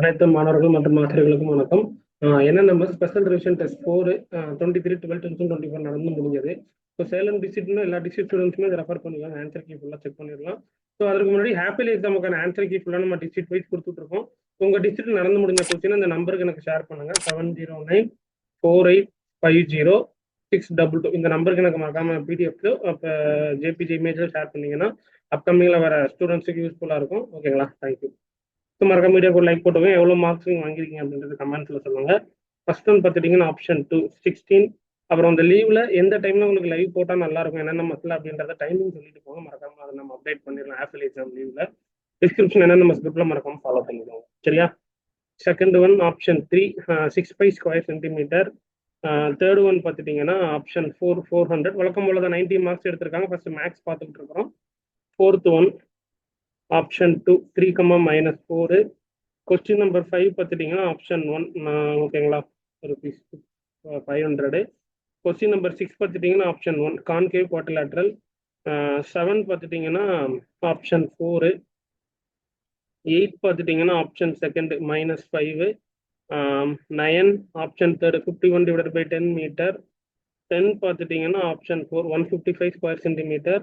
அனைத்து மாணவர்கள் மற்றும் ஆசிரியர்களுக்கும் வணக்கம் என்ன நம்ம special revision test four twenty three twelve thousand twenty four நடந்து முடிஞ்சது ஸோ சேலம் டிஸ்ட்ரிக்ட்னு எல்லா டிஸ்ட்ரிக் ஸ்டூடெண்ட்ஸுமே ரெஃபர் பண்ணிக்கலாம் ஆன்சர் கீ ஃபுல்லாக செக் பண்ணிடலாம் ஸோ அதுக்கு முன்னாடி ஹாப்பிலி எக்ஸாமுக்கான ஆன்சர் கீ ஃபுல்லாக நம்ம டிஸ்ட்ரிக் வைஸ் கொடுத்துட்ருக்கோம் உங்கள் டிஸ்ட்ரிக்ட் நடந்து முடிஞ்ச கொஸ்டின் அந்த நம்பருக்கு எனக்கு ஷேர் பண்ணுங்க seven zero nine four eight five zero six double two இந்த நம்பருக்கு எனக்கு மறக்காம பிடிஎஃப்ல அப்போ ஜேபிஜி இமேஜில் ஷேர் பண்ணீங்கன்னா அப்கமிங்கில் வர ஸ்டூடெண்ட்ஸுக்கு யூஸ்ஃபுல்லாக இருக்கும் ஓகேங்களா தேங்க்யூ மறக்காம கூட லைக் போட்டுவோம் எவ்வளோ மார்க்ஸ் வாங்கிருக்கீங்க அப்படின்றது கமெண்ட்ல சொல்லுங்க ஃபர்ஸ்ட் ஒன் பார்த்துட்டிங்கன்னா ஆப்ஷன் டூ சிக்ஸ்டீன் அப்புறம் அந்த லீவ்ல எந்த டைம்ல உங்களுக்கு லைவ் போட்டால் இருக்கும் என்னென்ன மசில் அப்படின்றத டைமிங் சொல்லிட்டு போங்க மறக்காம அதை நம்ம அப்டேட் பண்ணிடலாம் ஆஃபில் எக்ஸாம் லீவ்ல டிஸ்கிரிப்ஷன் என்னென்ன நம்ம மறக்காம ஃபாலோ பண்ணிடுவோம் சரியா second one option three six by square centimetre third one பார்த்துட்டிங்கன்னா ஆப்ஷன் ஃபோர் ஃபோர் ஹண்ட்ரட் வழக்கம் போல தான் நைன்டி மார்க்ஸ் எடுத்திருக்காங்க ஃபர்ஸ்ட் மேக்ஸ் பார்த்துக்கிட்டு இருக்கிறோம் fourth one option two three comma minus four question number five பார்த்துட்டிங்கன்னா ஆப்ஷன் ஒன் ஓகேங்களா rupees five hundred question number six பார்த்துட்டிங்கன்னா option one concave quadrilateral seven பார்த்துட்டிங்கன்னா ஆப்ஷன் ஃபோரு எயிட் பார்த்துட்டிங்கன்னா option second minus five nine option third fifty one divided by ten metre ten பார்த்துட்டிங்கன்னா option four one fifty five square centimetre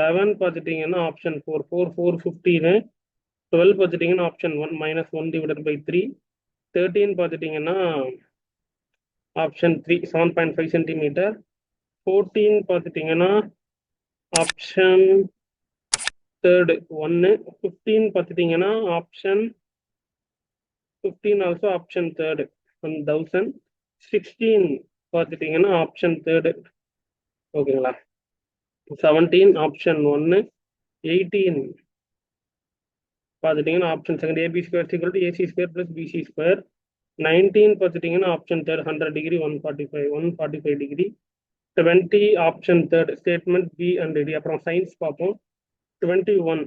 eleven பார்த்துட்டிங்கன்னா option four four four fifteen twelve பார்த்துட்டிங்கன்னா option one minus one divided by three thirteen பார்த்துட்டிங்கன்னா option three seven point five centimetre fourteen பார்த்துட்டிங்கன்னா option third ஒன்று fifteen பார்த்துட்டிங்கன்னா option fifteen also option third one thousand sixteen பார்த்துட்டிங்கன்னா option third ஓகேங்களா 17 option 1 18 பாத்துட்டீங்க option second ab square equal to square plus bc square 19 பாத்துட்டீங்க option third 100 degree 145 145 degree 20 option third statement b and d அப்புறம் science பாப்போம் 21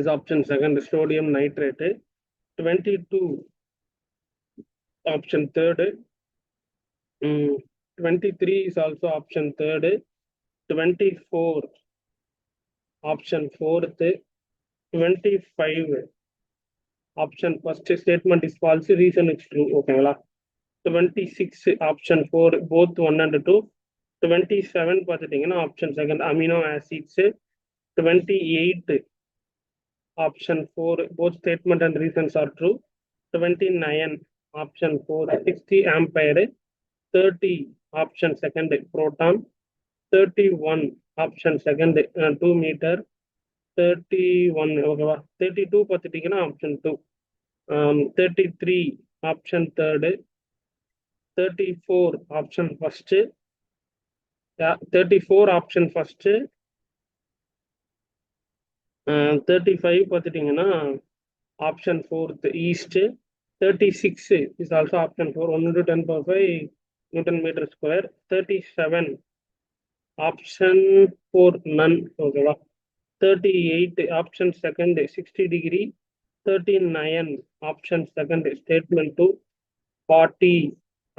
is option second sodium nitrate 22 option third hmm, 23 is also option third 24, option 4th, 25, option first statement is false, reason is true, okay, 26, option 4, both 1 and 2, 27, option 2nd, amino acids, 28, option 4, both statement and reasons are true, 29, option 4, 60 ampere, 30, option 2nd, proton, thirty one option second two metre thirty one ஓகேவா thirty two பார்த்துட்டிங்கன்னா option two thirty three option third thirty four option first thirty four option first thirty five பார்த்துட்டிங்கன்னா option fourth east thirty six is also option four one to ten per five newton metre square thirty seven option four none okay बा thirty eight option second sixty degree thirty nine option second statement two forty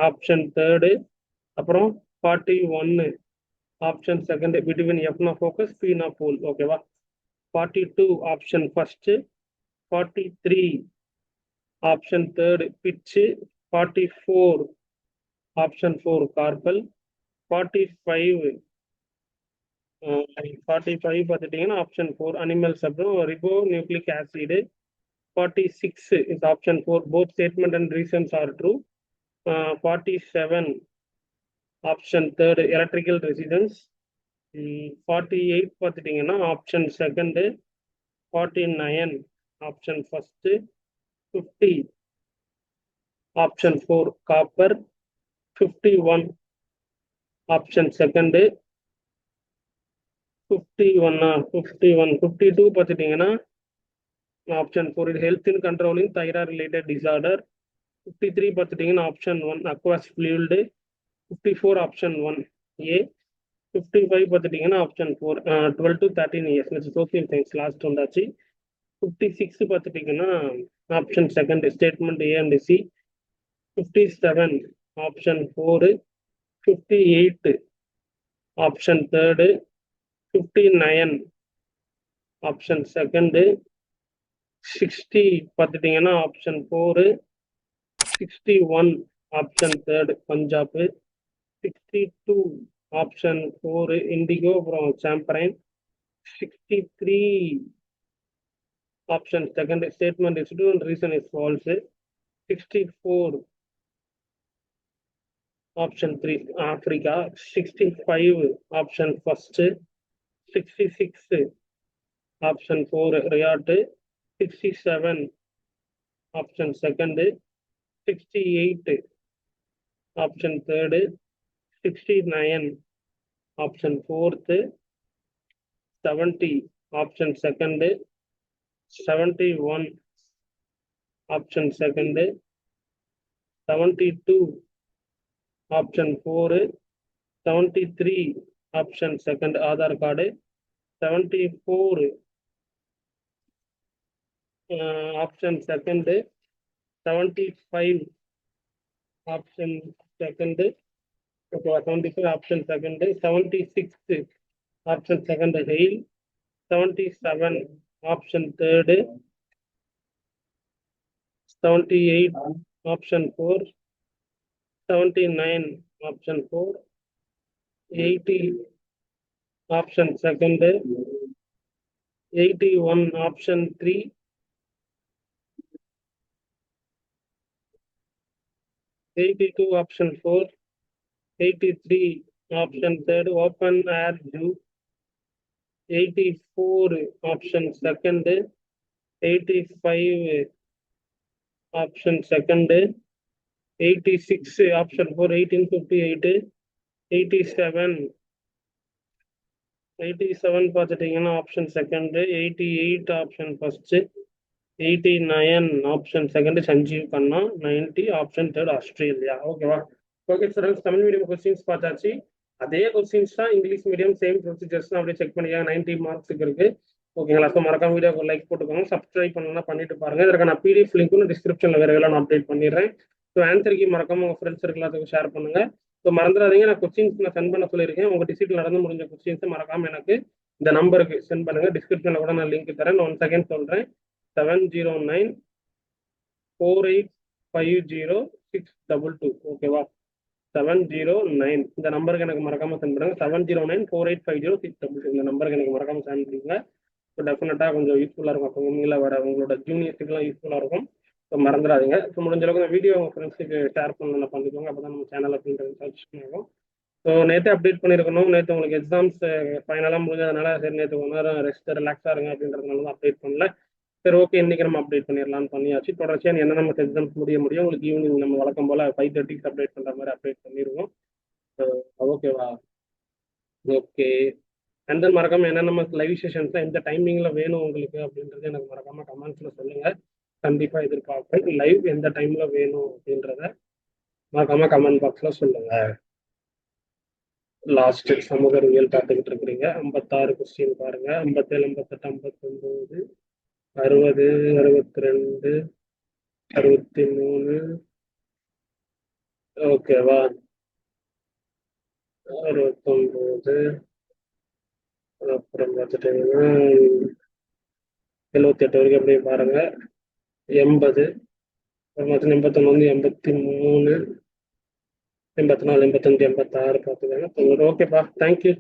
option third अपरों forty one option second between अपना focus पी ना pool okay forty two option first forty three option third pitch forty four option four carpal forty five 45 பாத்துட்டீங்கனா option 4 animals அபிரு nucleic acid 46 is option 4 both statement and reasons are true 47 option 3 electrical resistance 48 பாத்துட்டீங்கனா option 2 49 option 1 50 option 4 copper 51 option 2 fifty ஒன்னா fifty one fifty two பார்த்துட்டிங்கன்னா option four it health in controlling thyroid related disorder fifty three பார்த்துட்டிங்கன்னா option one aqueous fluid fifty four option one A fifty five பார்த்துட்டிங்கன்னா option four twelve to thirteen years social science last வந்தாச்சு fifty six பார்த்துட்டிங்கன்னா option second statement AMTC fifty seven option four fifty eight option third fifty option second sixty பார்த்துட்டிங்கன்னா option four sixty one option third Punjab sixty two option four indigo அப்புறம் சாம்பரைன் sixty three option second statement is true reason is false sixty four option three Africa sixty five option first 66 option 4 riyattu 67 option second 68 option third 69 option fourth 70 option second 71 option second 72 option 4 73 option second Aadhaar card seventy four option second seventy five option second seventy five option second seventy six option second hello seventy seven option third seventy eight option four seventy nine option four 80 option second 81 option 3 82 option 4 83 option 3 open air view 84 option second 85 option second 86 option 4 1858 eighty seven eighty seven பார்த்துட்டிங்கன்னா option second eighty eight option first eighty nine option second Sanjeev Khanna ninety option third Australia ஓகேவா okay sir Tamil medium questions பார்த்தாச்சு அதே questions தான் English medium same procedures அப்படியே check பண்ணிக்கலாம் ninety மார்க்ஸுக்கு இருக்கு ஓகேங்களா ஸோ மறக்காம வீடியோ லைக் போட்டுக்கோங்க சப்ஸ்கிரைப் பண்ணலாம் பண்ணிட்டு பாருங்க இதற்கான பிடிஎஃப் லிங்க்கும் டிஸ்கிரிப்ஷனில் வேறு வேலை நான் அப்டேட் பண்ணிடுறேன் ஸோ ஆன்சருக்கு மறக்காம உங்கள் ஃப்ரெண்ட்ஸ் எல்லாத்துக்கும் ஷேர் பண்ணுங்க ஸோ மறந்துடாதீங்க நான் கொஸ்டின்ஸ் நான் சென்ட் பண்ண சொல்லியிருக்கேன் உங்கள் டிசிட்டில் நடந்து முடிஞ்ச கொஸ்டின்ஸை மறக்காமல் எனக்கு இந்த நம்பருக்கு சென்ட் பண்ணுங்கள் டிஸ்கிரிப்ஷனில் கூட நான் லிங்க் தரேன் ஒன் செகண்ட் சொல்கிறேன் seven zero nine four eight five zero six double two ஓகேவா செவன் ஜீரோ நைன் இந்த நம்பருக்கு எனக்கு மறக்காமல் சென்ட் பண்ணுங்கள் seven zero nine four eight five zero six double two இந்த நம்பருக்கு எனக்கு மறக்காமல் சென்ட் பண்ணுங்கள் ஸோ டெஃபினட்டாக கொஞ்சம் யூஸ்ஃபுல்லாக இருக்கும் அப்போ உங்களை வர உங்களோட ஜூனியர்ஸுக்கெல்லாம் யூஸ்ஃபுல்லாக இருக்கும் ஸோ மறந்துடாதீங்க ஸோ முடிஞ்ச அளவுக்கு இந்த வீடியோ உங்கள் ஃப்ரெண்ட்ஸுக்கு ஷேர் பண்ண பண்ணிக்கோங்க அப்போ தான் நம்ம சேனல் அப்படின்றது சர்ச் பண்ணுவோம் ஸோ நேற்று அப்டேட் பண்ணியிருக்கணும் நேற்று உங்களுக்கு எக்ஸாம்ஸ் ஃபைனலாக முடிஞ்சதுனால சரி நேற்று ஒன் நேரம் ரெஸ்ட் ரிலாக்ஸாக இருங்க அப்படின்றதுனால தான் அப்டேட் பண்ணல சரி ஓகே இன்றைக்கி நம்ம அப்டேட் பண்ணிடலாம்னு பண்ணியாச்சு தொடர்ச்சியாக என்ன நம்ம எக்ஸாம்ஸ் முடிய முடியும் உங்களுக்கு ஈவினிங் நம்ம வழக்கம் போல் ஃபைவ் தேர்ட்டிக்கு அப்டேட் பண்ணுற மாதிரி அப்டேட் பண்ணிடுவோம் ஓகேவா ஓகே அண்ட் தென் மறக்காமல் என்னென்ன லைவ் செஷன்ஸ் எந்த டைமிங்கில் வேணும் உங்களுக்கு அப்படின்றது எனக்கு மறக்காமல் கமெண்ட்ஸில் சொல்லுங்கள் கண்டிப்பா எதிர்பார்ப்பேன் லைவ் எந்த டைம்ல வேணும் அப்படின்றத மறக்காம கமெண்ட் பாக்ஸ்ல சொல்லுங்க லாஸ்ட் சமூக அறிவியல் பார்த்துக்கிட்டு இருக்கிறீங்க ஐம்பத்தாறு கொஸ்டின் பாருங்க ஐம்பத்தேழு ஐம்பத்தெட்டு ஐம்பத்தொம்போது அறுபது அறுபத்தி ரெண்டு அறுபத்தி மூணு ஓகேவா அறுபத்தொம்பது அப்புறம் பார்த்துட்டீங்கன்னா எழுவத்தி எட்டு வரைக்கும் அப்படியே பாருங்க எண்பது மொத்தம் எண்பத்தொம்பது எண்பத்தி மூணு எண்பத்தி நாலு எண்பத்தஞ்சு எண்பத்தாறு பார்த்துக்கோங்க ஓகேப்பா தேங்க்யூ